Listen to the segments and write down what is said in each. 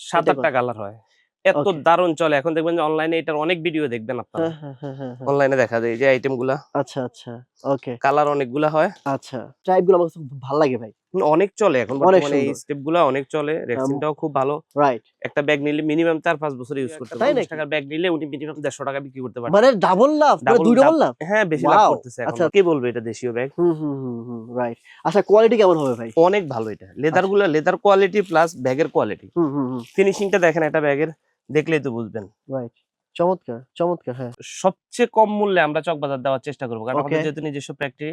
সাত আটটা কালার হয়। এত দারুণ দারুণ চলে। এখন দেখবেন যে অনলাইনে এটার অনেক ভিডিও দেখবেন আপনারা। হ্যাঁ, হ্যাঁ, হ্যাঁ, হ্যাঁ। অনলাইনে দেখা যায় যে আইটেমগুলা। আচ্ছা আচ্ছা। ওকে। কালার অনেকগুলা হয়। আচ্ছা। টাইপগুলো আমার ভালো লাগে ভাই। অনেক চলে এখন বর্তমানে এই সুন্দর। স্টেপগুলা অনেক চলে রেক্সিনটাও খুব ভালো। রাইট একটা ব্যাগ নিলে মিনিমাম চার পাঁচ বছর ইউজ করতে তাই পারবেন নাকি? টাকার ব্যাগ নিলে উনি মিনিমাম দেড়শো টাকা বিক্রি করতে পারেন মানে ডাবল লাভ মানে দুই। ডাবল লাভ? হ্যাঁ বেশি লাভ করতেছে এখন। আচ্ছা। কি বলব এটা দেশীয় ব্যাগ হুম হুম হুম রাইট আচ্ছা কোয়ালিটি কেমন হবে ভাই? অনেক ভালো এটা। লেদারগুলো লেদার কোয়ালিটি প্লাস ব্যাগের কোয়ালিটি হুম হুম হুম। ফিনিশিংটা দেখেন একটা ব্যাগের দেখলেই তো বুঝবেন। রাইট চমৎকার চমৎকার হ্যাঁ। সবচেয়ে কম মূল্যে আমরা চকবাজার দেওয়ার চেষ্টা করব। কারণ আমাদের যেহেতু নিজস্ব ফ্যাক্টরি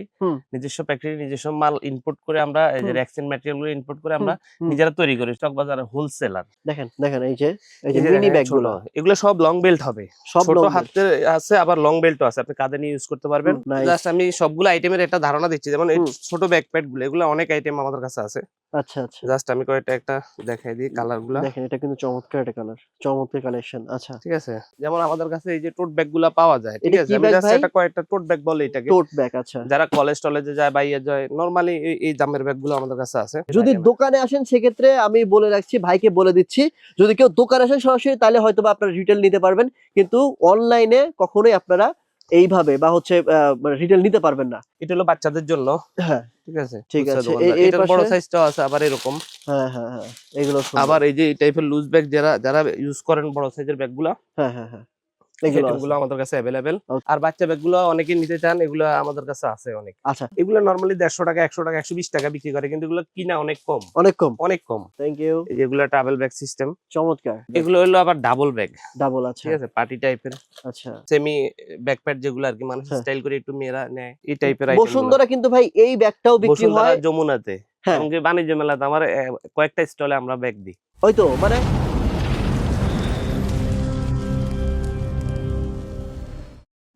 নিজস্ব ফ্যাক্টরি নিজস্ব মাল ইম্পোর্ট করে আমরা এই যে। ম্যাটেরিয়ালগুলো ইম্পোর্ট করে আমরা নিজেরা তৈরি করি চকবাজার হোলসেলার দেখেন দেখেন এই যে এই যে মিনি ব্যাগগুলো এগুলো সব লং বেল্ট হবে। সব ছোট হাতে আছে আবার লং বেল্টও আছে। আপনি কাঁধে নিয়ে ইউজ করতে পারবেন। জাস্ট আমি সবগুলো আইটেমের একটা ধারণা দিচ্ছি। যেমন। ছোট ব্যাকপ্যাডগুলো এগুলো অনেক আইটেম আমাদের কাছে আছে। আচ্ছা আচ্ছা। জাস্ট আমি কয়েকটা একটা দেখাই দিই কালারগুলা দেখেন এটা কিন্তু চমৎকার একটা কালার চমৎকার কালেকশন আচ্ছা। ঠিক আছে? যেমন আমাদের কাছে এই যে টোট ব্যাগগুলা পাওয়া যায় ঠিক আছে? আমি জাস্ট এটা কয়েকটা টোট ব্যাগ বলে এটাকে। টোট ব্যাগ আচ্ছা। যারা কলেজ টলেজে যায় বাইরে যায় নরমালি এই দামের ব্যাগগুলো আমাদের কাছে আছে। যদি দোকানে আসেন সেক্ষেত্রে আমি বলে রাখছি ভাইকে বলে দিচ্ছি যদি কেউ দোকানে আসেন সরাসরি তাহলে হয়তো বা আপনারা রিটেল নিতে পারবেন কিন্তু অনলাইনে কখনোই আপনারা এইভাবে বা হচ্ছে রিটেল নিতে পারবেন না। এটা হলো বাচ্চাদের জন্য। হ্যাঁ ঠিক আছে ঠিক আছে, এই এটার বড় পাশে? সাইজটাও আছে আবার এরকম। হ্যাঁ হ্যাঁ হ্যাঁ এগুলো আবার এই যে এই টাইপের লুজ ব্যাগ যারা যারা ইউজ করেন বড় সাইজের ব্যাগগুলা হ্যাঁ হ্যাঁ হ্যাঁ। এগুলো আমাদের কাছে অ্যাভেলেবেল আর বাচ্চা অনেকে নিতে চান এগুলো আমাদের কাছে আছে অনেক। আচ্ছা। এগুলো নরমালি দেড়শো টাকা একশো টাকা একশো বিশ টাকা বিক্রি করে কিন্তু এগুলো কিনা অনেক কম। অনেক কম। অনেক কম। থ্যাংক ইউ এই যেগুলো ট্রাভেল ব্যাগ সিস্টেম চমৎকার। এগুলো হলো আবার ডাবল ব্যাগ ডাবল আছে ঠিক আছে? পার্টি টাইপের আচ্ছা। সেমি ব্যাকপ্যাড যেগুলো আর কি মানুষ হ্যাঁ। স্টাইল করে একটু মেয়েরা নেয় এই টাইপের বসুন্ধরা কিন্তু ভাই এই ব্যাগটাও বিক্রি হয় যমুনাতে। হ্যাঁ। বাণিজ্য মেলাতে আমার কয়েকটা স্টলে আমরা ব্যাগ দিই। ওই তো মানে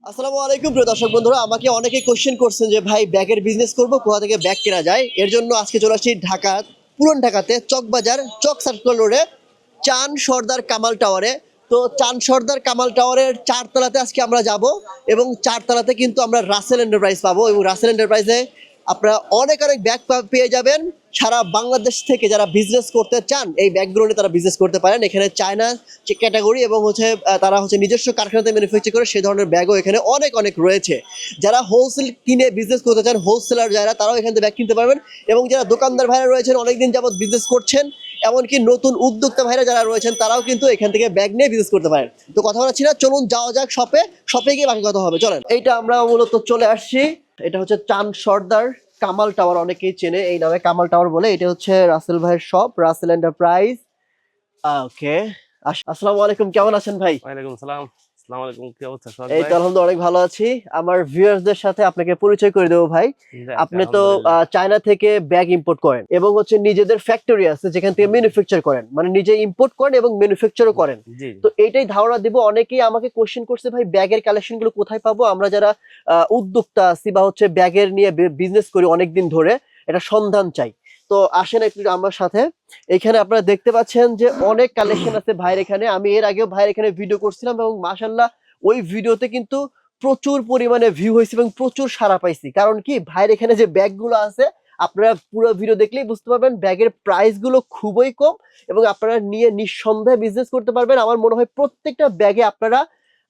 আসসালামু আলাইকুম প্রিয় দর্শক বন্ধুরা, আমাকে অনেকে কোশ্চেন করছেন যে, ভাই ব্যাগের বিজনেস করব, কোথা থেকে ব্যাগ কেনা যায়? এর জন্য আজকে চলে আসছি ঢাকা, পুরন ঢাকাতে চকবাজার চক সার্কেল রোডে চান সর্দার কামাল টাওয়ারে তো চান সর্দার কামাল টাওয়ারের চারতলাতে আজকে আমরা যাব এবং চারতলাতে কিন্তু আমরা রাসেল এন্টারপ্রাইজ পাবো এবং রাসেল এন্টারপ্রাইজে আপনারা অনেক অনেক ব্যাগ পেয়ে যাবেন। সারা বাংলাদেশ থেকে যারা বিজনেস করতে চান, এই ব্যাগগুলো নিয়ে তারা বিজনেস করতে পারেন। এখানে চায়না যে ক্যাটাগরি এবং হচ্ছে তারা হচ্ছে নিজস্ব কারখানাতে ম্যানুফ্যাকচার করে সেই ধরনের ব্যাগও এখানে অনেক অনেক রয়েছে। যারা হোলসেল কিনে বিজনেস করতে চান হোলসেলার যারা, তারাও এখান থেকে ব্যাগ কিনতে পারবেন। এবং যারা দোকানদার ভাইরা রয়েছেন, অনেকদিন যাবত বিজনেস করছেন, এমনকি নতুন উদ্যোক্তা ভাইরা যারা রয়েছেন, তারাও কিন্তু এখান থেকে ব্যাগ নিয়ে বিজনেস করতে পারেন। তো কথা বলাচ্ছি না, চলুন যাওয়া যাক শপে শপে গিয়ে বাকি কথা হবে, চলেন। এইটা আমরা মূলত চলে আসছি। এটা হচ্ছে চান সর্দার। কামাল টাওয়ার অনেকেই চেনে, এই নামে কামাল টাওয়ার বলে, এটা হচ্ছে রাসেল ভাইয়ের শপ রাসেল এন্টারপ্রাইজ ওকে আসসালামু আলাইকুম, কেমন আছেন ভাই? ওয়ালাইকুম সালাম আসসালামু আলাইকুম কি অবস্থা? এই? তো আলহামদুলিল্লাহ অনেক ভালো আছি। আমার ভিউয়ার্সদের সাথে আপনাকে পরিচয় করে দেবো ভাই। আপনি তো চায়না থেকে ব্যাগ ইম্পোর্ট করেন এবং হচ্ছে নিজেদের ফ্যাক্টরি আছে যেখান থেকে ম্যানুফ্যাকচার করেন। মানে নিজে ইম্পোর্ট করেন এবং ম্যানুফ্যাকচারও করেন। তো এইটাই ধারণা দিব। অনেকেই আমাকে কোশ্চেন করছে ভাই ব্যাগের কালেকশনগুলো কোথায় পাবো? আমরা যারা উদ্যোক্তা আছি বা হচ্ছে ব্যাগের নিয়ে বিজনেস করি অনেকদিন ধরে এটা সন্ধান চাই। তো আসেন একটু আমার সাথে। এখানে আপনারা দেখতে পাচ্ছেন যে অনেক কালেকশন আছে ভাইয়ের এখানে। আমি এর আগেও ভাইয়ের এখানে ভিডিও করছিলাম এবং মাশাল্লাহ ওই ভিডিওতে কিন্তু প্রচুর পরিমাণে ভিউ হয়েছে এবং প্রচুর সাড়া পাইছি। কারণ কি? ভাইয়ের এখানে যে ব্যাগগুলো আছে, আপনারা পুরো ভিডিও দেখলেই বুঝতে পারবেন ব্যাগের প্রাইসগুলো খুবই কম এবং আপনারা নিয়ে নিঃসন্দেহে বিজনেস করতে পারবেন। আমার মনে হয় প্রত্যেকটা ব্যাগে আপনারা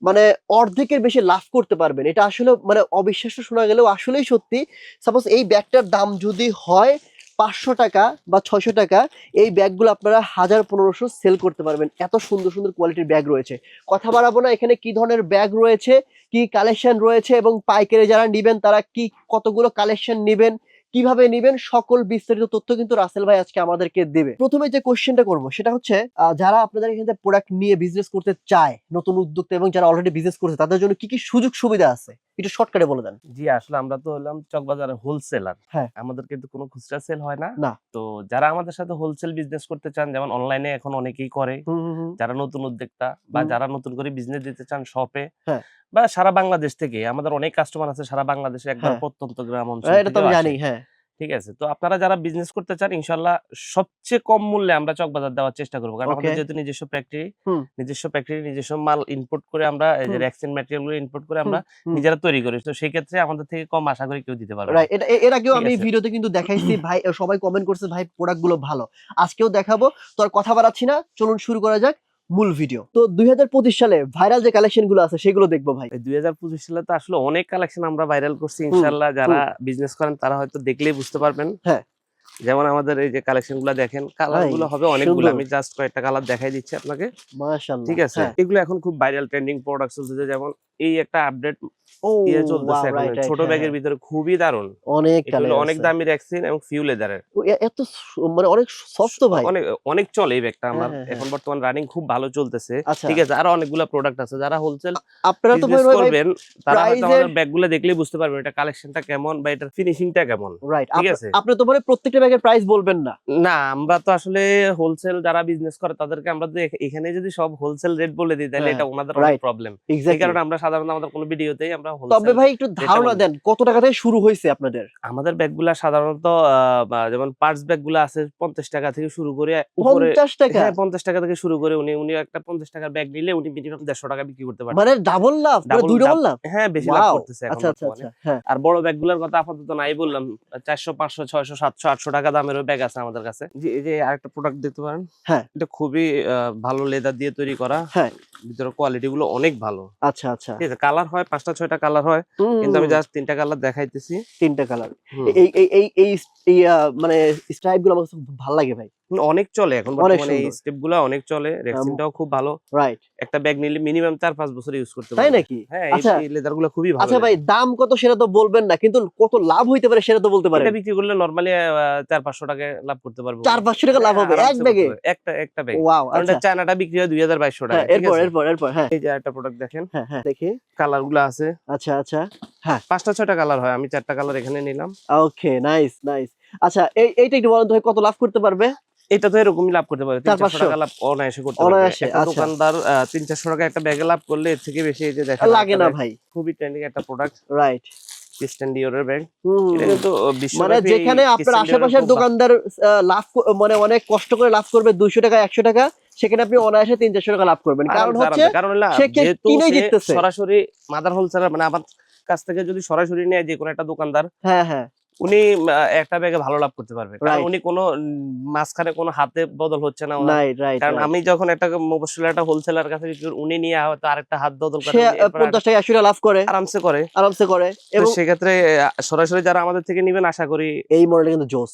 মানে অর্ধেকের বেশি লাভ করতে পারবেন। এটা আসলে মানে অবিশ্বাস্য শোনা গেলেও আসলেই সত্যি। সাপোজ এই ব্যাগটার দাম যদি হয় পাঁচশো টাকা বা ছয়শো টাকা এই ব্যাগগুলো আপনারা হাজার পনেরোশো সেল করতে পারবেন। এত সুন্দর সুন্দর কোয়ালিটির ব্যাগ রয়েছে। কথা বাড়াবো না, এখানে কি ধরনের ব্যাগ রয়েছে, কি কালেকশন রয়েছে এবং পাইকারি যারা নেবেন তারা কি কতগুলো কালেকশন নিবেন কীভাবে নিবেন সকল বিস্তারিত তথ্য কিন্তু রাসেল ভাই আজকে আমাদেরকে দেবে। প্রথমে যে কোশ্চেনটা করব সেটা হচ্ছে যারা আপনাদের এখান থেকে প্রোডাক্ট নিয়ে বিজনেস করতে চায় নতুন উদ্যোক্তা এবং যারা অলরেডি বিজনেস করছে তাদের জন্য কি কি সুযোগ সুবিধা আছে? একটু শর্টকাটে বলে দেন। জি আসলে আমরা তো হলাম চকবাজারের হোলসেলার হ্যাঁ। আমাদের কিন্তু কোনো খুচরা সেল হয় না। না। তো যারা আমাদের সাথে হোলসেল বিজনেস করতে চান যেমন অনলাইনে এখন অনেকেই করে যারা নতুন উদ্যোক্তা বা যারা নতুন করে বিজনেস দিতে চান শপে হ্যাঁ। বা সারা বাংলাদেশ থেকে আমাদের অনেক কাস্টমার আছে সারা বাংলাদেশে একবার হ্যাঁ। প্রত্যন্ত গ্রাম অঞ্চল হ্যাঁ, এটা তো জানি হ্যাঁ। ঠিক আছে? তো আপনারা যারা বিজনেস করতে চান ইনশাল্লাহ সবচেয়ে কম মূল্যে আমরা চকবাজার দেওয়ার চেষ্টা করব। কারণ আমাদের যেহেতু নিজস্ব ফ্যাক্টরি নিজস্ব ফ্যাক্টরি নিজস্ব মাল ইনপুট করে আমরা এই যে হুম। র্যাক্সিন ম্যাটেরিয়ালগুলো ইনপুট করে আমরা নিজেরা তৈরি করি। তো সেই ক্ষেত্রে আমাদের থেকে কম আশা করি কেউ দিতে পারবে এটা এর আগেও আমি। ভিডিওতে কিন্তু দেখাইছি ভাই সবাই কমেন্ট করছে ভাই প্রোডাক্টগুলো ভালো। আজকেও দেখাবো তো আর কথা বাড়াচ্ছি না চলুন শুরু করা যাক। মূল ভিডিও তো দুই সালে ভাইরাল যে কালেকশনগুলো আছে সেগুলো দেখব ভাই। দুই হাজার পঁচিশ সালে তো আসলে অনেক কালেকশন আমরা ভাইরাল করছি ইনশাল্লাহ যারা বিজনেস করেন তারা হয়তো দেখলেই বুঝতে পারবেন। হ্যাঁ। যেমন আমাদের এই যে কালেকশনগুলা দেখেন কালারগুলো হবে অনেকগুলো আমি জাস্ট কয়েকটা কালার দেখাই দিচ্ছি আপনাকে। ঠিক আছে? হ্যাঁ। এগুলো এখন খুব ভাইরাল ট্রেন্ডিং প্রোডাক্ট চলছে যেমন এই একটা আপডেট দিয়ে চলতেছে এখন। right, right, ছোট ব্যাগের। ভিতরে খুবই দারুণ। অনেক এটা হলো কালার অনেক দামি র্যাক্সিন এবং ফিউ লেদারের এত মানে অনেক সফট ভাই। অনেক অনেক চলে এই ব্যাগটা আমার। এখন বর্তমান রানিং খুব ভালো চলতেছে। ঠিক আছে আরও অনেকগুলো প্রোডাক্ট আছে। যারা হোলসেল আপনারা তো ভাই ভাই করবেন তারা হয়তো আমাদের ব্যাগগুলো দেখলেই বুঝতে পারবেন এটা কালেকশনটা কেমন বা এটার ফিনিশিংটা কেমন। রাইট ঠিক আছে। আপনি তো মানে প্রত্যেকটা ব্যাগের প্রাইস বলবেন না। না আমরা তো আসলে হোলসেল যারা বিজনেস করে তাদেরকে আমরা এখানে যদি সব হোলসেল রেট বলে দিই তাহলে হ্যাঁ, এটা ওনাদের right. প্রবলেম এই কারণে আমরা সাধারণত আমাদের কোনো ভিডিওতেই আমরা তবে ভাই একটু ধারণা দেন কত টাকা থেকে শুরু হয়েছে আপনাদের? আমাদের ব্যাগগুলা সাধারণত যেমন পার্টস ব্যাগগুলো আছে পঞ্চাশ টাকা থেকে শুরু করে পঞ্চাশ টাকা? হ্যাঁ পঞ্চাশ টাকা থেকে শুরু করে উনি উনি একটা পঞ্চাশ টাকার ব্যাগ নিলে উনি মিনিমাম দেড়শো টাকা বিক্রি করতে পারেন মানে ডাবল লাভ? দুই ডাবল লাভ। হ্যাঁ বেশি লাভ করতেছে এখন আচ্ছা আচ্ছা। আচ্ছা হ্যাঁ। আর বড় ব্যাগগুলোর কথা আপাতত নাই বললাম চারশো পাঁচশো ছয়শো সাতশো আটশো টাকা দামেরও ব্যাগ আছে আমাদের কাছে। যে এই যে আরেকটা প্রোডাক্ট দেখতে পারেন। হ্যাঁ। এটা খুবই আহ, ভালো লেদার দিয়ে তৈরি করা। হ্যাঁ। ভিতরে কোয়ালিটি গুলো অনেক ভালো। আচ্ছা আচ্ছা। ঠিক আছে কালার হয় পাঁচটা ছয়টা কালার হয় কিন্তু আমি জাস্ট তিনটা কালার দেখাইতেছি। তিনটা কালার এই এই এই মানে স্ট্রাইপগুলো আমার খুব ভালো লাগে ভাই। অনেক চলে এখন বর্তমানে এই সুন্দর। স্টেপগুলো অনেক চলে রেক্সিনটাও খুব ভালো। রাইট একটা ব্যাগ নিলে মিনিমাম চার পাঁচ বছর ইউজ করতে তাই নাকি? হ্যাঁ আচ্ছা। এই লেদারগুলো খুবই ভালো আচ্ছা ভাই দাম কত সেটা তো বলবেন না কিন্তু কত লাভ হইতে পারে সেটা তো বলতে পারেন। এটা বিক্রি করলে নরমালি চার পাঁচশো টাকা লাভ করতে পারব। চার পাঁচশো টাকা লাভ হ্যাঁ, হবে এক ব্যাগে একটা একটা ব্যাগ ওয়াও আচ্ছা। চায়নাটা বিক্রি হয় দুই হাজার বাইশশো টাকা হ্যাঁ এরপর? এরপর এরপর হ্যাঁ। এই যে একটা প্রোডাক্ট দেখেন। হ্যাঁ হ্যাঁ দেখি। কালারগুলো আছে। আচ্ছা আচ্ছা। হ্যাঁ। পাঁচটা ছয়টা কালার হয় আমি চারটা কালার এখানে নিলাম। ওকে নাইস নাইস আচ্ছা এই এইটা একটু বলেন কত লাভ করতে পারবে? এটা তো এরকমই লাভ করতে পারে তিন চারশো টাকা লাভ অনায়াসে করতে আচ্ছা। দোকানদার তিন চারশো টাকা একটা ব্যাগে লাভ করলে এর থেকে বেশি এই যে দেখেন লাগে না ভাই। খুবই ট্রেন্ডিং একটা প্রোডাক্ট রাইট ব্যাগ মানে যেখানে আপনার আশেপাশের দোকানদার লাভ মানে অনেক কষ্ট করে লাভ করবে দুইশো টাকা একশো টাকা সেখানে আপনি অনায়াসে তিন চারশো টাকা লাভ করবেন। কারণ হচ্ছে। সরাসরি মাদার হোলসেলার মানে আমার কাছ থেকে যদি সরাসরি নেয় যে কোনো একটা দোকানদার হ্যাঁ হ্যাঁ। উনি একটা ব্যাগে ভালো লাভ করতে পারবে। কারণ উনি কোনো মাঝখানে কোনো হাতে বদল হচ্ছে না কারণ আমি যখন একটা মোবাইল একটা হোলসেলার কাছে উনি নিয়ে হয়তো আরেকটা হাত বদল করে সে উনি এরপর আর- পঞ্চাশ টাকা একশো টাকা লাভ করে। আরামসে করে। আরামসে করে এবং সেক্ষেত্রে সরাসরি যারা আমাদের থেকে নিবেন আশা করি এই মডেলটা কিন্তু জোস।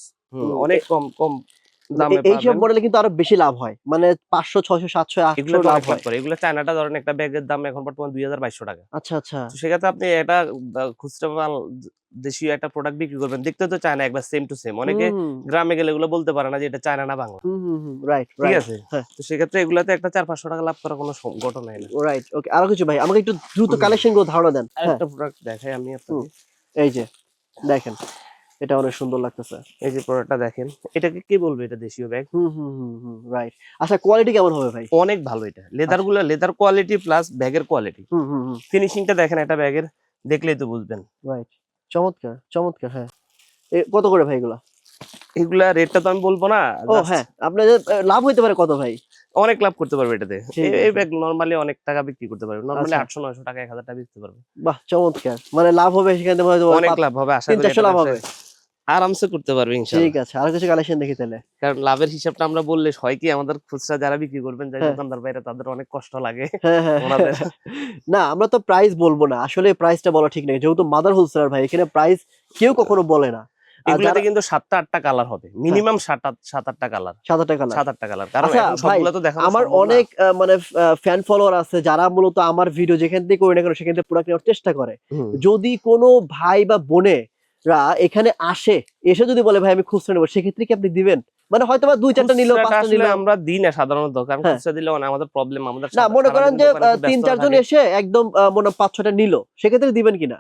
অনেক কম কম এইসব পাবেন। মডেলে কিন্তু আরও বেশি লাভ হয়। মানে পাঁচশো ছয়শো সাতশো আটশো লাভ হয়। এগুলো চায়নাটা ধরেন একটা ব্যাগের দাম এখন বর্তমান দুই হাজার বাইশশো টাকা। আচ্ছা আচ্ছা। সেক্ষেত্রে আপনি এটা খুচরা মাল দেশীয় একটা প্রোডাক্ট বিক্রি করবেন। দেখতে তো চায়না একবার সেম টু সেম অনেকে গ্রামে গেলে এগুলো বলতে পারে না যে এটা চায়না না বাংলা। রাইট ঠিক আছে? হ্যাঁ। তো সেক্ষেত্রে এগুলাতে একটা চার পাঁচশো টাকা লাভ করার কোনো সম- ঘটনাই না। রাইট ওকে আরও কিছু ভাই আমাকে একটু দ্রুত কালেকশনগুলো ধারণা দেন। হ্যাঁ। একটা প্রোডাক্ট দেখাই আমি আপনাকে। এই যে দেখেন। এটা অনেক সুন্দর লাগতেছে। এই যে প্রোডাক্টটা দেখেন এটাকে কি বলবে এটা দেশীয় ব্যাগ? হুম হুম হুম হুম রাইট আচ্ছা কোয়ালিটি কেমন হবে ভাই? অনেক ভালো এটা। লেদারগুলো লেদার কোয়ালিটি প্লাস ব্যাগের কোয়ালিটি হুম হুম হুম। ফিনিশিংটা দেখেন একটা ব্যাগের দেখলেই তো বুঝবেন। রাইট চমৎকার চমৎকার হ্যাঁ। এ, কত করে ভাই এগুলা? এগুলা রেটটা তো আমি বলব না ও হ্যাঁ আপনাদের আহ, লাভ হইতে পারে কত ভাই? অনেক লাভ করতে পারবে এটাতে। এই- ব্যাগ নরমালি অনেক টাকা বিক্রি করতে পারবে। নরমালি আচ্ছা। আটশো নয়শো টাকা এক হাজার টাকা বিক্রি পারবে। বাহ চমৎকার। মানে লাভ হবে সেখান থেকে অনেক লাভ হবে আশা করি এটা লাভ হবে। আরামসে করতে পারবে ইনশাআল্লাহ। ঠিক আছে আর কিছু কালেকশন দেখি তাহলে। কারণ লাভের হিসাবটা আমরা বললে হয় কি আমাদের খুচরা যারা বিক্রি করবেন যারা হ্যাঁ। দোকানদার বাইরে তাদের অনেক কষ্ট লাগে। হ্যাঁ হ্যাঁ। না আমরা তো প্রাইস বলব না। আসলে প্রাইসটা বলা ঠিক নেই। যেহেতু মাদার হোলসেলার ভাই এখানে প্রাইস কেউ কখনো বলে না। এগুলাতে কিন্তু সাতটা আটটা কালার হবে। মিনিমাম সাত সাত আটটা কালার সাত টাকা লাভ। সাত আটটা কালার কারণ আচ্ছা, সবগুলো তো দেখা আমার অনেক মানে ফ্যান ফলোয়ার আছে যারা মূলত আমার ভিডিও যেখান থেকে করি না কেন সেখান থেকে প্রোডাক্ট নেওয়ার চেষ্টা করে। যদি কোনো ভাই বা বোনেরা এখানে আসে এসে যদি বলে ভাই আমি খুচরা নেব সেক্ষেত্রে কি আপনি দিবেন? মানে হয়তো বা দুই চারটা নিল পাঁচটা নিল আমরা দিই না সাধারণত কারণ হ্যাঁ। খুচরা দিলে অনেক আমাদের প্রবলেম আমাদের না মনে করেন যে তিন চারজন এসে একদম মনে পাঁচ ছটা নিল সেক্ষেত্রে দিবেন কিনা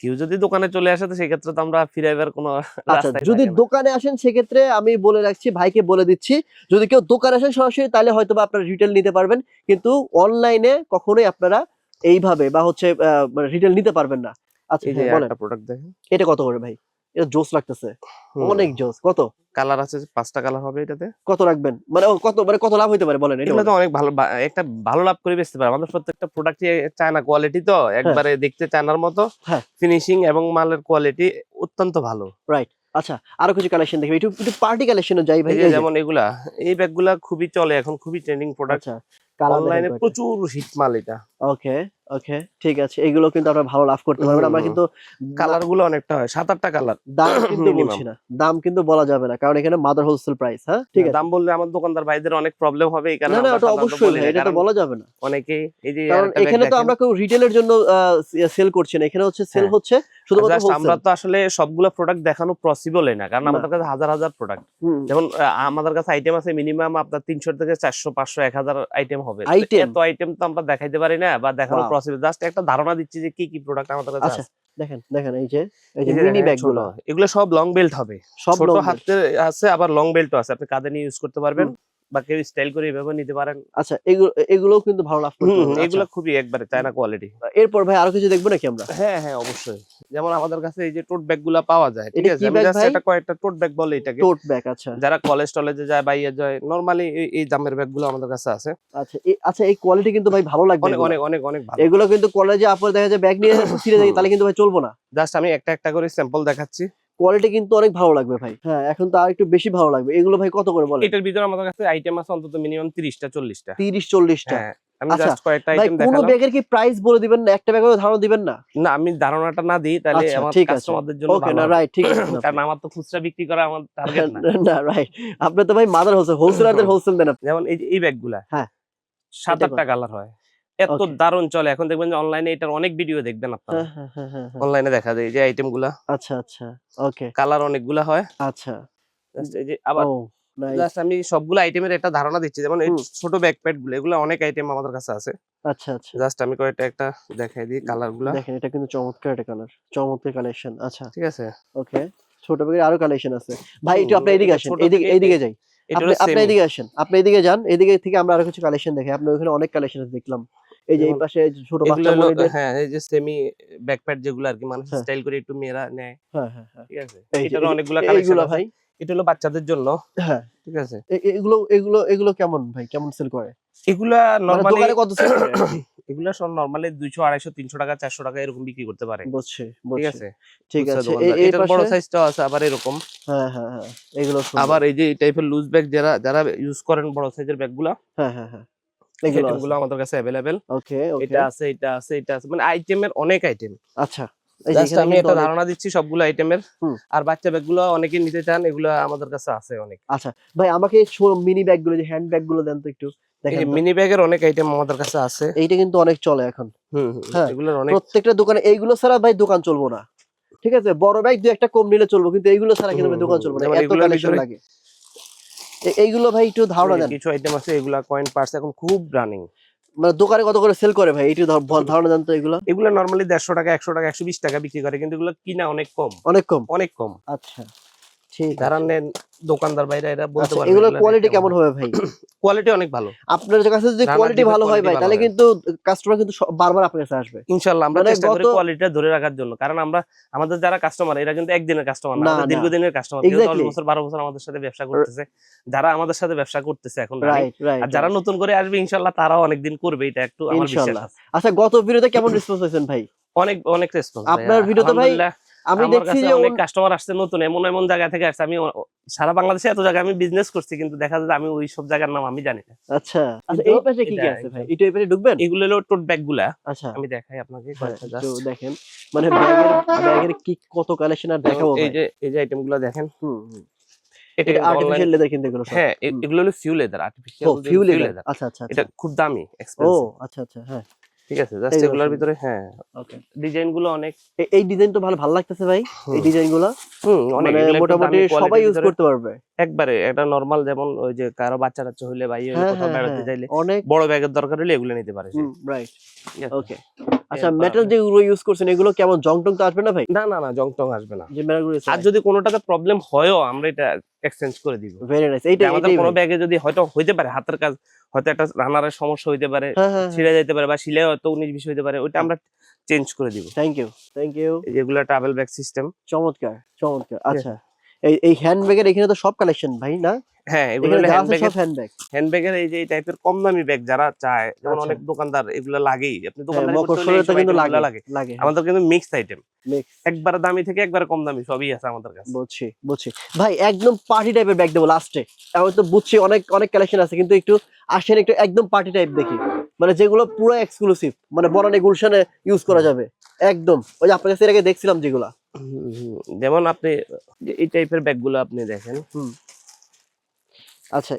কেউ যদি দোকানে চলে আসে তো সেক্ষেত্রে তো আমরা ফিরাইবার কোনো আচ্ছা যদি দোকানে আসেন সেক্ষেত্রে আমি বলে রাখছি ভাইকে বলে দিচ্ছি যদি কেউ দোকানে আসেন সরাসরি তাহলে হয়তো বা আপনারা রিটেল নিতে পারবেন কিন্তু অনলাইনে কখনোই আপনারা এইভাবে বা হচ্ছে রিটেল নিতে পারবেন না। আচ্ছা এই যে হ্যাঁ, একটা প্রোডাক্ট দেখেন। এটা কত করে ভাই? এটা জোস লাগতেছে। অনেক জোস কত? কালার আছে পাঁচটা কালার হবে এটাতে। কত রাখবেন? মানে কত মানে কত লাভ হইতে পারে বলেন এটা তো অনেক ভালো একটা ভালো লাভ করে বেচতে পারে। আমাদের প্রত্যেকটা চায়না কোয়ালিটি তো একবারে দেখতে চায়নার মতো। হ্যাঁ। ফিনিশিং এবং মালের কোয়ালিটি অত্যন্ত ভালো। আচ্ছা আরও কিছু কালেকশন দেখি। একটু একটু পার্টি কালেকশনে যাই ভাই যেমন এগুলা এই ব্যাগগুলা খুবই চলে এখন খুবই ট্রেন্ডিং প্রোডাক্ট অনলাইনে প্রচুর হিট মাল এটা। ওকে ওকে ঠিক আছে। এগুলো কিন্তু আপনারা ভালো লাভ করতে পারবেন আমরা কিন্তু কালারগুলো অনেকটা হয়। সাত আটটা কালার দাম কিন্তু বলছি না। দাম কিন্তু বলা যাবে না। কারণ এখানে মাদার হোলসেল প্রাইস হ্যাঁ? ঠিক আছে। দাম বললে আমার দোকানদার ভাইদের অনেক প্রবলেম হবে এই কারণে না না আমরা ওটা অবশ্যই এটা তো বলা যাবে না। অনেকেই এই যে কারণ এখানে তো আমরা কেউ রিটেলের জন্য সেল করছি না। এখানে হচ্ছে সেল হ্যাঁ। হচ্ছে শুধুমাত্র আমরা তো আসলে সবগুলো প্রোডাক্ট দেখানো পসিবলই না। কারণ আমাদের কাছে হাজার হাজার প্রোডাক্ট যেমন আমাদের কাছে আইটেম আছে মিনিমাম আপনার তিনশো থেকে চারশো পাঁচশো এক হাজার আইটেম হবে। তো এত আইটেম তো আমরা দেখাইতে পারি না। বা দেখানো প্রসেস জাস্ট একটা ধারণা দিচ্ছি যে কি কি প্রোডাক্ট আমাদের কাছে আচ্ছা আছে। দেখেন দেখেন এই যে এই যে মিনি দেখেন, ব্যাগ ছোট। গুলো। এগুলো সব লং বেল্ট হবে। সব ছোট হাতে আছে আবার লং বেল্টও আছে। আপনি কাঁধে নিয়ে ইউজ করতে পারবেন। বা কেউ স্টাইল করে এভাবে নিতে পারেন। আচ্ছা এগুলো এগুলোও কিন্তু ভালো লাভ এগুলো আচ্ছা, খুবই একবারে চায়না কোয়ালিটি এরপর ভাই আরও কিছু দেখব নাকি আমরা? হ্যাঁ হ্যাঁ অবশ্যই। যেমন আমাদের কাছে এই যে টোট ব্যাগগুলা পাওয়া যায় ঠিক আছে? আমি ভাই? এটা কয়েকটা টোট ব্যাগ বলে এটাকে। টোট ব্যাগ আচ্ছা। যারা কলেজ টলেজে যায় বা ইয়ে যায় নরমালি এই দামের ব্যাগগুলো আমাদের কাছে আছে। আচ্ছা এই- আচ্ছা এই কোয়ালিটি কিন্তু ভাই ভালো লাগবে অনেক অনেক অনেক অনেক ভালো। এগুলো কিন্তু কলেজে আপনার দেখা যায় ব্যাগ নিয়ে ফিরে যায় তাহলে কিন্তু ভাই চলবো না। জাস্ট আমি একটা একটা করে স্যাম্পল দেখাচ্ছি। কোয়ালিটি কিন্তু অনেক ভালো লাগবে ভাই। হ্যাঁ এখন তো আর একটু বেশি ভালো লাগবে। এগুলো ভাই কত করে বলেন? এটার ভিতরে আমাদের কাছে আইটেম আছে অন্তত মিনিমাম তিরিশটা চল্লিশটা। তিরিশ চল্লিশটা। হ্যাঁ আমি আচ্ছা, জাস্ট কয়েকটা কোন ব্যাগের কি প্রাইস বলে দিবেন না? একটা ব্যাগের ধারণা দিবেন না? না আমি ধারণাটা না দিই তাহলে আচ্ছা, আমার। কাস্টমারদের জন্য ওকে না রাইট ঠিক আছে কারণ আমার তো খুচরা বিক্রি করা আমার টার্গেট না। না রাইট আপনি তো ভাই মাদার হোলসেল হোলসেলারদের হোলসেল দেন যেমন এই যে এই ব্যাগগুলা হ্যাঁ। সাত আটটা কালার হয়। এত. দারুণ চলে। এখন দেখবেন যে অনলাইনে এটার অনেক ভিডিও দেখবেন আপনারা। হ্যাঁ হ্যাঁ হ্যাঁ হ্যাঁ। অনলাইনে দেখা যায় যে আইটেমগুলা। আচ্ছা আচ্ছা ওকে কালার অনেকগুলা হয়। আচ্ছা। এই যে আবার জাস্ট আমি সবগুলো আইটেমের একটা ধারণা দিচ্ছি। যেমন এই ছোট ব্যাকপ্যাডগুলো এগুলো অনেক আইটেম আমাদের কাছে আছে। আচ্ছা আচ্ছা। জাস্ট আমি কয়েকটা একটা দেখাই দিই কালারগুলা। দেখেন এটা কিন্তু চমৎকার একটা কালার চমৎকার কালেকশন আচ্ছা। ঠিক আছে। ওকে ছোট ব্যাগের আরও কালেকশন আছে। ভাই একটু হুম, আপনি এদিকে আসেন। থেকে- এইদিকে যাই। আপনি আপনি এদিকে আসেন। আপনি এদিকে যান। এদিকে থেকে আমরা আরও কিছু কালেকশন দেখি। আপনি ওখানে অনেক কালেকশন দেখলাম। এই যে এই পাশে ছোট বাচ্চা হ্যাঁ এই যে সেমি ব্যাকপ্যাড যেগুলো আর কি মানুষ হ্যাঁ। স্টাইল করে একটু মেয়েরা নেয়। হ্যাঁ হ্যাঁ হ্যাঁ। ঠিক আছে? এটারও অনেকগুলো কালেকশন ভাই। এটা হলো বাচ্চাদের জন্য। হ্যাঁ। ঠিক আছে? এগুলো এগুলো এগুলো কেমন ভাই? কেমন সেল করে? এগুলা মানে নরমালি দোকানে কত সেল করে? এগুলা সব নরমালি দুইশো আড়াইশো তিনশো টাকা চারশো টাকা এরকম বিক্রি করতে পারে। বুঝছি ঠিক আছে? ঠিক আছে। এটার বড় পাশে সাইজটাও আছে আবার এরকম। হ্যাঁ হ্যাঁ হ্যাঁ। এগুলো আবার এই যে এই টাইপের লুজ ব্যাগ যারা যারা ইউজ করেন বড় সাইজের ব্যাগগুলা হ্যাঁ হ্যাঁ হ্যাঁ। আমাদের কাছে ওকে এটা আছে এটা আছে এটা আছে। মানে আইটেমের অনেক আইটেম আচ্ছা এই যে জাস্ট এখানে আমি কিন্তু ধারণা দিচ্ছি সবগুলো আইটেমের আর বাচ্চা ব্যাগগুলো অনেকে নিতে চান এগুলো আমাদের কাছে আছে অনেক। আচ্ছা ভাই আমাকে মিনি ব্যাগগুলো যে হ্যান্ড ব্যাগগুলো দেন তো একটু দেখেন। মিনি ব্যাগের অনেক আইটেম আমাদের কাছে আছে। এইটা কিন্তু অনেক চলে এখন। হুম হ্যাঁ, এগুলোর অনেক প্রত্যেকটা দোকানে এইগুলো ছাড়া ভাই দোকান চলবো না। ঠিক আছে বড় ব্যাগ দু একটা কম নিলে চলবো কিন্তু এইগুলো ছাড়া কিন্তু দোকান চলবো না এত কালেকশন লাগে। এইগুলো ভাই একটু ধারণা দেন। কিছু আইটেম আছে এগুলা কয়েন পার্স এখন খুব রানিং মানে দোকানে কত করে সেল করে ভাই? এইটু ধারণা দেন তো এগুলো। এগুলো নরমালি দেড়শো টাকা একশো টাকা একশো বিশ টাকা বিক্রি করে কিন্তু এগুলো কিনা অনেক কম। অনেক কম? অনেক কম। আচ্ছা। ঠিক যারা নেন দোকানদার এরা বলতে আচ্ছা পারবে এগুলোর কোয়ালিটি কেমন হবে ভাই? কোয়ালিটি অনেক ভালো। আপনার কাছে যদি কোয়ালিটি ভালো হয় ভাই তাহলে কিন্তু কাস্টমার কিন্তু বারবার আপনার কাছে আসবে। ইনশাল্লাহ আমরা মানে চেষ্টা করি কোয়ালিটিটা ধরে রাখার জন্য। কারণ আমরা আমাদের যারা কাস্টমার এরা কিন্তু একদিনের কাস্টমার না। আমাদের দীর্ঘদিনের কাস্টমার. বছর বারো বছর আমাদের সাথে ব্যবসা করতেছে। যারা আমাদের সাথে ব্যবসা করতেছে এখন আর যারা নতুন করে আসবে ইনশাল্লাহ তারাও অনেকদিন করবে। এটা একটু আমার বিশ্বাস আছে। আচ্ছা গত ভিডিওতে কেমন রেসপন্স হয়েছেন ভাই? অনেক অনেক রেসপন্স আপনার video তো ভাই আমি দেখছি যে অনেক কাস্টমার আসছে নতুন এমন এমন জায়গা থেকে আসছে। আমি সারা বাংলাদেশে এত জায়গায় আমি বিজনেস করছি কিন্তু দেখা যায় যে আমি ওই সব জায়গার নাম আমি জানি না। আচ্ছা আচ্ছা এই পাশে কি কি আছে ভাই? একটু এই পাশে ঢুকবেন? এগুলো হলো টোট ব্যাগগুলা। আচ্ছা। আমি দেখাই আপনাকে হ্যাঁ, কয়েকটা একটু দেখেন। মানে ব্যাগের ব্যাগের কি কত কালেকশন আর দেখাবো এই যে এই যে আইটেমগুলো দেখেন। হুম। এটা এটা আর্টিফিশিয়াল লেদার কিন্তু এগুলো হ্যাঁ এগুলো হলো PU leather artificial PU leather আচ্ছা আচ্ছা এটা খুব দামি এক্সপেন্সিভ ও আচ্ছা আচ্ছা হ্যাঁ। ঠিক আছে? জাস্ট এগুলোর ভিতরে হ্যাঁ। ওকে ডিজাইনগুলো অনেক এই ডিজাইন তো ভালো ভালো লাগতেছে ভাই এই ডিজাইনগুলো হুম, অনেক মানে মোটামুটি সবাই ইউজ করতে পারবে। একবারে একটা নরমাল যেমন ওই যে কারও বাচ্চা টাচ্চা হইলে ভাই হ্যাঁ কোথাও হ্যাঁ বেড়াতে হ্যাঁ। চাইলে অনেক বড় ব্যাগের দরকার হলে এগুলো নিতে পারে। রাইট ওকে আচ্ছা মেটাল যেগুলো ইউজ করছেন এগুলো কেমন জং টং তো আসবে না ভাই? না না না জং টং আসবে না। যে মেটালগুলো আর যদি কোনোটাতে প্রবলেম হয়ও আমরা এটা এক্সচেঞ্জ করে দিব। ভেরি নাইস এইটা আমাদের কোনো ব্যাগে যদি হয়তো হইতে পারে হাতের কাজ হয়তো একটা রানারের সমস্যা হইতে পারে হ্যাঁ হ্যাঁ ছিঁড়ে যাইতে পারে বা শিলে হয়তো উনিশ বিশ হইতে পারে ওইটা আমরা চেঞ্জ করে দিব। থ্যাংক ইউ থ্যাংক ইউ যেগুলো ট্রাভেল ব্যাগ সিস্টেম চমৎকার চমৎকার। আচ্ছা এই এই হ্যান্ড ব্যাগের এখানে তো সব কালেকশন ভাই না? হ্যাঁ এগুলো এই যে এই টাইপের কম দামি ব্যাগ যারা চায় যেমন আচ্ছা। অনেক দোকানদার এগুলো লাগেই। আপনি হ্যাঁ, দোকানদার কিন্তু লাগে লাগে। লাগে। আমাদের কিন্তু মিক্স আইটেম একবার দামি থেকে একবার কম দামি সবই আছে আমাদের কাছে। বুঝছি বুঝছি। ভাই একদম পার্টি টাইপের ব্যাগ দেবো লাস্টে আমি তো বুঝছি অনেক অনেক কালেকশন আছে কিন্তু একটু আসেন একটু একদম পার্টি টাইপ দেখি। মানে যেগুলো পুরো এক্সক্লুসিভ মানে বনানি গুলশানে ইউজ করা যাবে। একদম। ওই যে আপনার কাছে এর আগে দেখছিলাম যেগুলা। যেমন আপনি এই টাইপের ব্যাগগুলো আপনি দেখেন আচ্ছা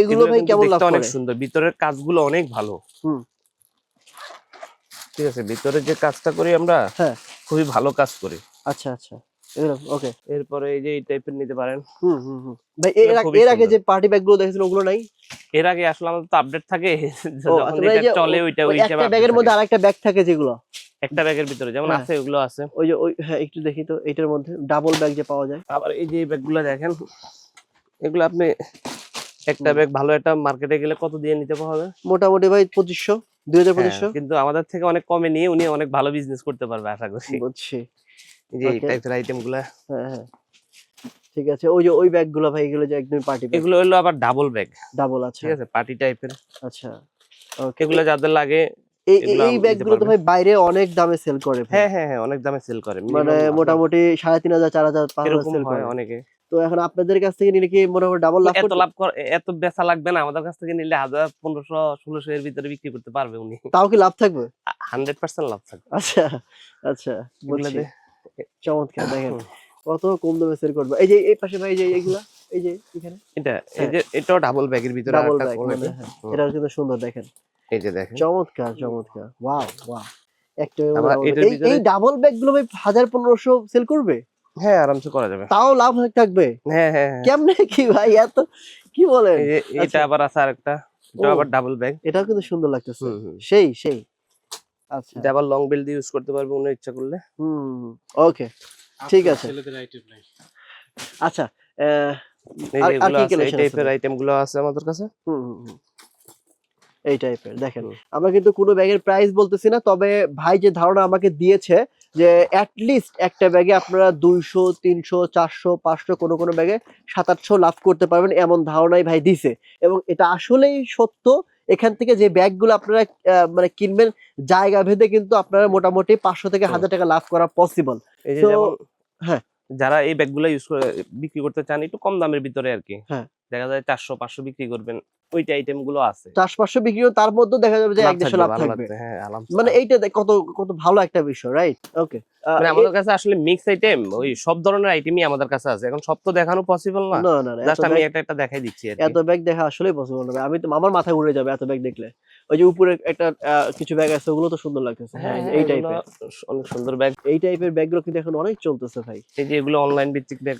এগুলো ভাই কেমন দেখতে অনেক সুন্দর ভিতরের কাজগুলো অনেক ভালো। ঠিক আছে ভিতরে যে কাজটা করি আমরা হ্যাঁ। খুবই ভালো কাজ করি। আচ্ছা আচ্ছা ওকে। এরপরে এই যে এই টাইপের নিতে পারেন। হুম হুম হুম। ভাই এর আগে-। যে পার্টি ব্যাগগুলো দেখেছিলেন ওগুলো নাই? এর আগে আসলে আমাদের তো আপডেট থাকে যখন আচ্ছা, এটা চলে ওইটা ওই ব্যাগের মধ্যে আরেকটা ব্যাগ থাকে যেগুলো? একটা ব্যাগের ভিতরে যেমন হ্যাঁ। আছে ওগুলো আছে। ওই যে ওই হ্যাঁ একটু দেখি তো এটার মধ্যে ডাবল ব্যাগ যে পাওয়া যায়। আবার এই যে ব্যাগগুলো দেখেন এগুলো আপনি একটা ব্যাগ ভালো একটা মার্কেটে গেলে কত দিয়ে নিতে হবে? মোটামুটি ভাই পঁচিশশো দুই হাজার পঁচিশশো। হ্যাঁ, কিন্তু আমাদের থেকে অনেক কমে নিয়ে উনি অনেক ভালো বিজনেস করতে পারবে আশা করি। বুঝছি। এই যে এই টাইপের আইটেমগুলা হ্যাঁ হ্যাঁ। ঠিক আছে ওই যে ওই ব্যাগগুলো ভাই এগুলো যে একদম পার্টি এগুলো হলো আবার ডাবল ব্যাগ ডাবল আছে ঠিক আছে পার্টি টাইপের আচ্ছা এগুলো যাদের লাগে এই এগুলো এই আম- ব্যাগগুলো তো ভাই বাইরে অনেক দামে সেল করে হ্যাঁ হ্যাঁ হ্যাঁ অনেক দামে সেল করে মানে মোটামুটি সাড়ে তিন হাজার চার হাজার পাঁচ হাজার সেল করে। অনেকে। তো এখন আপনাদের কাছ থেকে নিলে কি মোটামুটি ডাবল লাভ এত লাভ এত বেচা লাগবে না আমাদের কাছ থেকে নিলে হাজার পনেরোশো ষোলোশো এর ভিতরে বিক্রি করতে পারবে উনি। তাও কি লাভ থাকবে? হান্ড্রেড পার্সেন্ট লাভ থাকবে। আচ্ছা আচ্ছা চমৎকার দেখেন। কত কম দামে সেল করবে। এই যে এই পাশে ভাই এই যে এগুলা এই যে এখানে এটা এই হ্যাঁ। যে এটাও ডাবল ব্যাগের ভিতরে ডাবল ব্যাগ। মানে হ্যাঁ, এটা কিন্তু সুন্দর দেখেন। এই যে দেখেন। চমৎকার চমৎকার। ওয়াও ওয়াও একটা এটার এই ডাবল ব্যাগগুলো ভাই হাজার পনেরোশো সেল করবে? হ্যাঁ আরামসে করা যাবে। তাও লাভ থাকবে? হ্যাঁ হ্যাঁ হ্যাঁ। কেমনে কি ভাই এত কি বলেন? এটা আচ্ছা। আবার আছে আরেকটা। এটা আবার ডাবল ব্যাগ এটাও কিন্তু সুন্দর লাগতেছে। সেই সেই। আচ্ছা। এটা আবার লং বেল্ট দিয়ে ইউজ করতে পারবে উনি ইচ্ছা করলে। হুম ওকে ঠিক আছে। আচ্ছা আহ, এই আর- যে কি আছে এই টাইপের ভাই? আইটেমগুলো আছে আমাদের কাছে। হুম, হুম। এই টাইপের দেখেন। আমরা কিন্তু কোনো ব্যাগের প্রাইস বলতেছি না তবে ভাই যে ধারণা আমাকে দিয়েছে যে লিস্ট একটা ব্যাগে আপনারা দুইশো তিনশো চারশো পাঁচশো কোনো কোনো ব্যাগে সাত আটশো লাভ করতে পারবেন এমন ধারণাই ভাই দিছে। এবং এটা আসলেই সত্য এখান থেকে যে ব্যাগগুলো আপনারা মানে কিনবেন জায়গা ভেদে কিন্তু আপনারা মোটামুটি পাঁচশো থেকে হাজার টাকা লাভ করা পসিবল হ্যাঁ। যারা এই ব্যাগগুলো ইউজ করে বিক্রি করতে চান একটু কম দামের ভিতরে আর কি। হ্যাঁ। দেখা যায় চারশো পাঁচশো বিক্রি করবেন। ওইটা আইটেমগুলো আছে। চারশো পাঁচশো বিক্রি তার মধ্যেও দেখা যাবে যে এক দেড়শো লাভ থাকবে। হ্যাঁ মানে এইটা কত কত ভালো একটা বিষয় রাইট ওকে মানে আমাদের কাছে আসলে মিক্স আইটেম ওই সব ধরনের আইটেমই আমাদের কাছে আছে। এখন সব তো দেখানো পসিবল না। না না না জাস্ট আমি একটা একটা দেখাই দিচ্ছি এত ব্যাগ দেখা পসিবল হবে আমি তো আমার মাথা ঘুরে যাবে এত ব্যাগ দেখলে। ওই যে উপরে একটা কিছু ব্যাগ আছে ওগুলো তো সুন্দর লাগতেছে হ্যাঁ এই যে এই টাইপের অনেক সুন্দর ব্যাগ এই টাইপের ব্যাগগুলো কিন্তু এখন অনেক চলতেছে ভাই। এই যে এগুলো অনলাইন ভিত্তিক ব্যাগ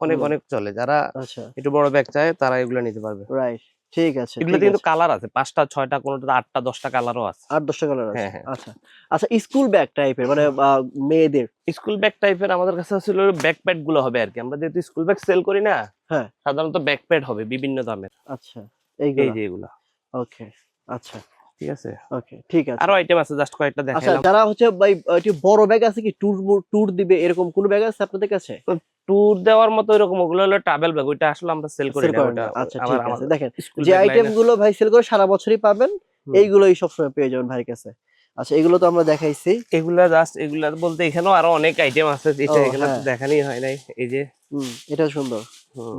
অনেক অনেক চলে। যারা আচ্ছা। একটু বড় ব্যাগ চায় তারা এগুলো নিতে পারবে। রাইট ঠিক আছে এগুলোতে কিন্তু কালার আছে। পাঁচটা ছয়টা কোনোটা আটটা দশটা কালারও আছে। আট দশটা কালার আছে। হ্যাঁ, হ্যাঁ। আচ্ছা। আচ্ছা স্কুল ব্যাগ টাইপের মানে মেয়েদের। স্কুল ব্যাগ টাইপের আমাদের কাছে ছিল ব্যাক প্যাডগুলো হবে আর কি আমরা যেহেতু স্কুল ব্যাগ সেল করি না হ্যাঁ। সাধারণত ব্যাক প্যাড হবে বিভিন্ন দামের। আচ্ছা এই যে এগুলা। ওকে আচ্ছা। ঠিক আছে? ওকে ঠিক আছে। আরও আইটেম আছে জাস্ট কয়েকটা আচ্ছা যারা হচ্ছে ভাই একটু বড় ব্যাগ আছে কি? ট্যুর ট্যুর দিবে এরকম কোন ব্যাগ আছে আপনাদের কাছে? ট্যুর দেওয়ার মতো এরকম ওগুলো হলো ট্রাভেল ব্যাগ ওইটা আসলে আমরা সেল করি না ওটা আচ্ছা ঠিক আছে। দেখেন যে আইটেমগুলো ভাই সেল করে সারা বছরই পাবেন। এইগুলোই সবসময় পেয়ে যাবেন ভাইয়ের কাছে। আচ্ছা এগুলো তো আমরা দেখাইছি। এগুলা জাস্ট এগুলা বলতে এখানেও আরও অনেক আইটেম আছে এখানে হ্যাঁ। দেখানি হয় নাই এই যে। হুম এটা সুন্দর।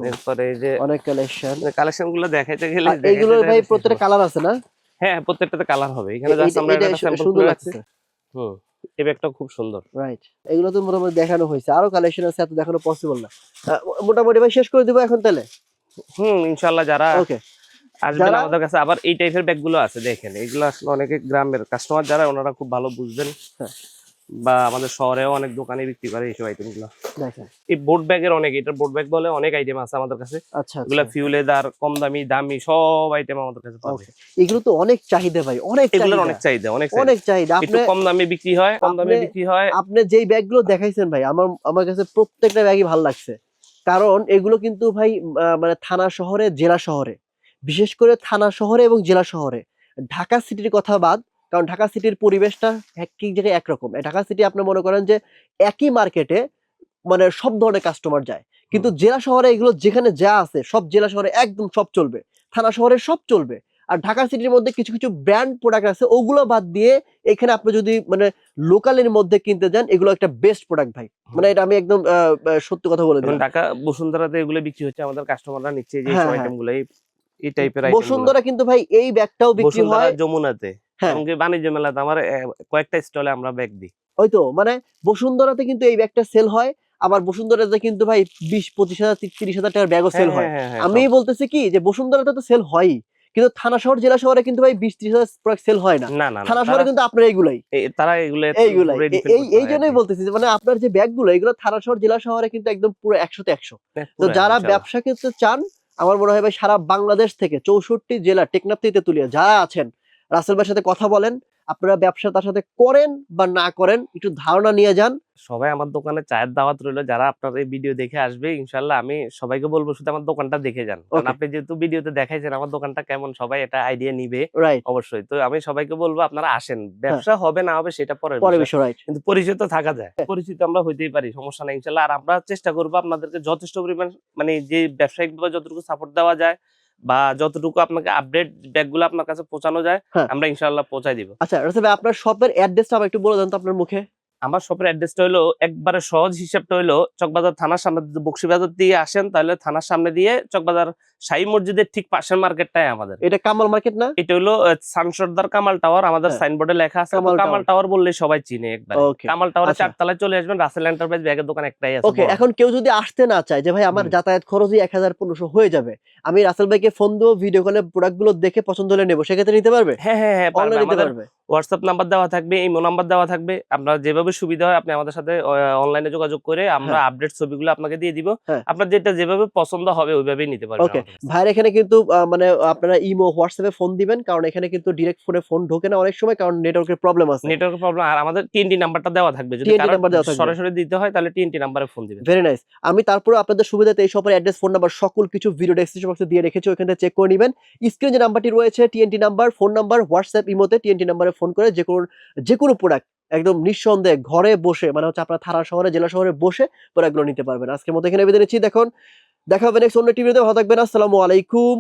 এরপরে এই যে অনেক কালেকশন কালেকশনগুলো দেখাইতে গেলে দেখাইতে ভাই প্রত্যেকটা কালার আছে না। হ্যাঁ প্রত্যেকটাতে কালার হবে। এখানে জাস্ট আমরা একটা স্যাম্পল শুধু রাখছি। হুম এই ব্যাগটা খুব সুন্দর। রাইট এগুলো তো মোটামুটি দেখানো হয়েছে। আরও কালেকশন আছে এত দেখানো পসিবল না। মোটামুটি ভাই শেষ করে দিব এখন তাহলে? হুম ইনশাল্লাহ যারা ওকে আসবেন আমাদের কাছে আবার এই টাইপের ব্যাগগুলো আছে দেখেন। এগুলো আসলে অনেকে গ্রামের কাস্টমার যারা ওনারা খুব ভালো বুঝবেন। হ্যাঁ। বা আমাদের শহরেও অনেক দোকানে বিক্রি করে এইসব আইটেমগুলো দেখেন। এই বোট ব্যাগের অনেক এটা বোট ব্যাগ বলে অনেক আইটেম আছে আমাদের কাছে। আচ্ছা এগুলা আচ্ছা ফিউলেদার কম দামি দামি সব আইটেম আমাদের কাছে. এগুলো তো অনেক চাহিদা ভাই অনেক এগুলোর অনেক চাহিদা অনেক অনেক চাহিদা। একটু আপনি কম দামে বিক্রি হয় কম দামে বিক্রি হয়। আপনি যেই ব্যাগগুলো দেখাইছেন ভাই আমার আমার কাছে প্রত্যেকটা ব্যাগই ভালো লাগছে। কারণ এগুলো কিন্তু ভাই মানে থানা শহরে জেলা শহরে। বিশেষ করে থানা শহরে এবং জেলা শহরে। ঢাকা সিটির কথা বাদ কারণ ঢাকা সিটির পরিবেশটা একই জায়গায় একরকম। ঢাকা সিটি আপনি মনে করেন যে একই মার্কেটে মানে সব ধরনের কাস্টমার যায়। কিন্তু জেলা শহরে এগুলো যেখানে যা আছে সব জেলা শহরে একদম সব চলবে। থানা শহরে সব চলবে। আর ঢাকা সিটির মধ্যে কিছু কিছু ব্র্যান্ড প্রোডাক্ট আছে ওগুলো বাদ দিয়ে এখানে আপনি যদি মানে লোকালের মধ্যে কিনতে যান এগুলো একটা বেস্ট প্রোডাক্ট ভাই। মানে এটা আমি একদম সত্যি কথা বলে দিলাম। ঢাকা বসুন্ধরাতে এগুলো বিক্রি হচ্ছে আমাদের কাস্টমাররা নিচ্ছে যে হ্যাঁ, সব হ্যাঁ। গুলো এই টাইপের আইটেম বসুন্ধরা কিন্তু ভাই এই ব্যাগটাও বিক্রি হয় যমুনাতে। হ্যাঁ। এমনকি বাণিজ্য মেলাতে আমার কয়েকটা স্টলে আমরা ব্যাগ দিই। ওই তো মানে বসুন্ধরাতে কিন্তু এই ব্যাগটা সেল হয় আবার বসুন্ধরাতে কিন্তু ভাই বিশ পঁচিশ হাজার তিরিশ হাজার টাকার ব্যাগও সেল হয়। হ্যাঁ, হ্যাঁ, আমি বলতেছি কি যে বসুন্ধরাতে তো সেল হয়ই কিন্তু থানা শহর জেলা শহরে কিন্তু ভাই বিশ ত্রিশ হাজার প্রোডাক্ট সেল হয় না। থানা শহরে কিন্তু আপনার এইগুলাই। তারা এইগুলাই। এই এই জন্যই বলতেছি যে মানে আপনার যে ব্যাগগুলো এগুলো থানা শহর জেলা শহরে কিন্তু একদম পুরো একশোতে একশো। হ্যাঁ, তো যারা ব্যবসা ক্ষেত্রে চান আমার মনে হয় ভাই সারা বাংলাদেশ থেকে চৌষট্টি জেলা টেকনাফ থেকে তুলিয়া যারা আছেন রাসেল ভাইয়ের সাথে কথা বলেন আপনারা ব্যবসা তার সাথে করেন বা না করেন একটু ধারণা নিয়ে যান। সবাই আমার দোকানে চায়ের দাওয়াত রইল যারা আপনার এই ভিডিও দেখে আসবে ইনশাল্লাহ আমি সবাইকে বলব শুধু আমার দোকানটা দেখে যান। কারণ আপনি যেহেতু ভিডিওতে দেখাইছেন আমার দোকানটা কেমন সবাই এটা আইডিয়া নিবে। অবশ্যই। তো আমি সবাইকে বলব আপনারা আসেন। ব্যবসা হবে না হবে সেটা পরে কিন্তু পরিচিত তো থাকা যায়। পরিচিত আমরা হইতেই পারি সমস্যা নাই ইনশাল্লাহ আর আমরা চেষ্টা করব আপনাদেরকে যথেষ্ট পরিমাণ মানে যে ব্যবসায়িক ভাবে যতটুকু সাপোর্ট দেওয়া যায় বা যতটুকু আপনাকে আপডেট ব্যাগগুলো আপনার কাছে পৌঁছানো যায় হ্যাঁ। আমরা ইনশাল্লাহ পৌঁছাই দিব আচ্ছা রাসেল ভাই আপনার শপের অ্যাড্রেসটা আবার একটু বলে দেন তো আপনার মুখে আমার শপের অ্যাড্রেসটা হলো একবারে সহজ হিসাবটা হলো চকবাজার থানার সামনে যদি বক্সিবাজার দিয়ে আসেন তাহলে থানার সামনে দিয়ে চকবাজার শাহী মসজিদের ঠিক পাশের মার্কেটটাই আমাদের। এটা কামাল মার্কেট না? এটা হলো সানসর্দার কামাল টাওয়ার আমাদের হ্যাঁ। সাইনবোর্ডে লেখা আছে। কামাল টাওয়ার বললে সবাই চিনে একবার। কামাল টাওয়ারে আচ্ছা। চারতলায় চলে আসবেন রাসেল এন্টারপ্রাইজ ব্যাগের দোকান একটাই আছে ওকে এখন কেউ যদি আসতে না চায় যে ভাই আমার যাতায়াত খরচই এক হাজার পনেরোশো হয়ে যাবে আমি রাসেল ভাইকে ফোন দেবো ভিডিও কলে প্রোডাক্টগুলো দেখে পছন্দ হলে নেব সেক্ষেত্রে নিতে পারবে? হ্যাঁ হ্যাঁ হ্যাঁ হোয়াটসঅ্যাপ নাম্বার দেওয়া থাকবে ইমো নাম্বার দেওয়া থাকবে আপনার যেভাবে সুবিধা হয় আপনি আমাদের সাথে অনলাইনে যোগাযোগ করে আমরা হ্যাঁ। আপডেট ছবিগুলো আপনাকে দিয়ে দিব হ্যাঁ। আপনার যেটা যেভাবে পছন্দ হবে ওইভাবেই নিতে পারবেন ওকে। ভাইয়ের এখানে কিন্তু মানে আপনারা ইমো হোয়াটসঅ্যাপে ফোন দিবেন কারণ এখানে কিন্তু ডিরেক্ট ফোনে ফোন ঢোকে না অনেক সময় কারণ নেটওয়ার্কের প্রবলেম আছে নেটওয়ার্ক প্রবলেম আর আমাদের টিএনটি নাম্বারটা দেওয়া থাকবে যদি। সরাসরি দিতে হয় তাহলে টিএনটি নাম্বারে ফোন দিবেন ভেরি নাইস আমি তারপরে আপনাদের সুবিধাতে এই শপের অ্যাড্রেস ফোন নাম্বার সকল কিছু ভিডিও ডেসক্রিপশন বক্সে দিয়ে রেখেছি ওখান চেক করে নেবেন স্ক্রিনে যে নাম্বারটি রয়েছে TNT number phone number WhatsApp ইমোতে টিএনটি নাম্বারে ফোন করে যে কোনো যে কোনো প্রোডাক্ট একদম নিঃসন্দেহে ঘরে বসে মানে হচ্ছে আপনার থানা শহরে, জেলা শহরে বসে প্রোডাক্টগুলো নিতে পারবেন। আজকের মতো এখানে বেঁধে নিচ্ছি। দেখুন, দেখা হবে নেক্সট অন্য টিভিতে ভালো থাকবেন। আসসালামু আলাইকুম